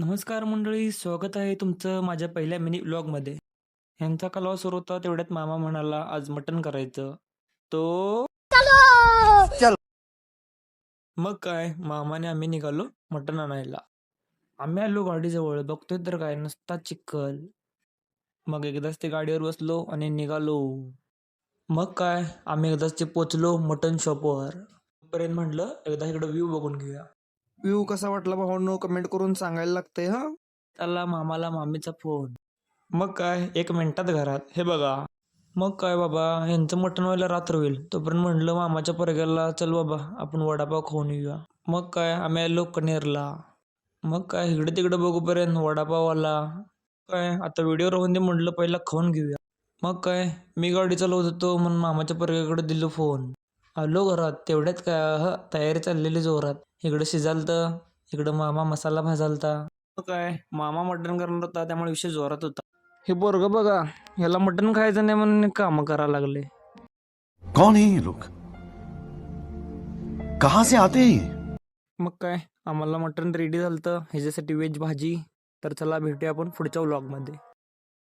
नमस्कार मंडळी स्वागत आहे तुमचं माझ्या पहिल्या मिनी व्लॉगमध्ये. ह्यांचा कलवा सुरू होता तेवढ्यात मामा म्हणाला आज मटण करायचं. तो मग काय मामाने आम्ही निघालो मटण आणायला. आम्ही आलो गाडीजवळ बघतोय तर काय नसता चिखल. मग एकदाच ते गाडीवर बसलो आणि निघालो. मग काय आम्ही एकदाच ते पोचलो मटन शॉपवर पर्यंत म्हटलं एकदा इकडं व्ह्यू बघून घेऊया. व्ह्यू कसा वाटला भावांनो? कमेंट करून सांगायला लागतंय हा? त्याला मामाला मामीचा फोन मग काय? एक मिनिटात घरात. हे बघा. मग काय बाबा? यांचं मटण व्हायला रात्र होईल. तोपर्यंत म्हणलं मामाच्या परग्याला चल बाबा आपण वडापाव खाऊन येऊया. मग काय? आम्ही आलो कनेरला. मग काय? इकडे तिकडे बघूपर्यंत वडापाव आला काय? आता व्हिडिओ राहून दे म्हटलं पहिला खाऊन घेऊया. मग काय? मी गाडी चालवत होतो म्हणून मामाच्या परग्याकडे दिलो फोन आलो घरात तेवढ्यात काय? ह तयारी चाललेली जोरात. इकडं शिजालतं इकडं मामा मसाला भाजालता. मग काय? मामा मटण करणार होता त्यामुळे विषय जोरात होता. हे पोरग बघा ह्याला मटण खायचं नाही म्हणून कामं करायला लागले. कौन है ये लोग? कहां से आते हैं ये? मग काय? आम्हाला मटण रेडी झालं ह्याच्यासाठी व्हेज भाजी. तर चला भेटूया आपण पुढच्या व्लॉगमध्ये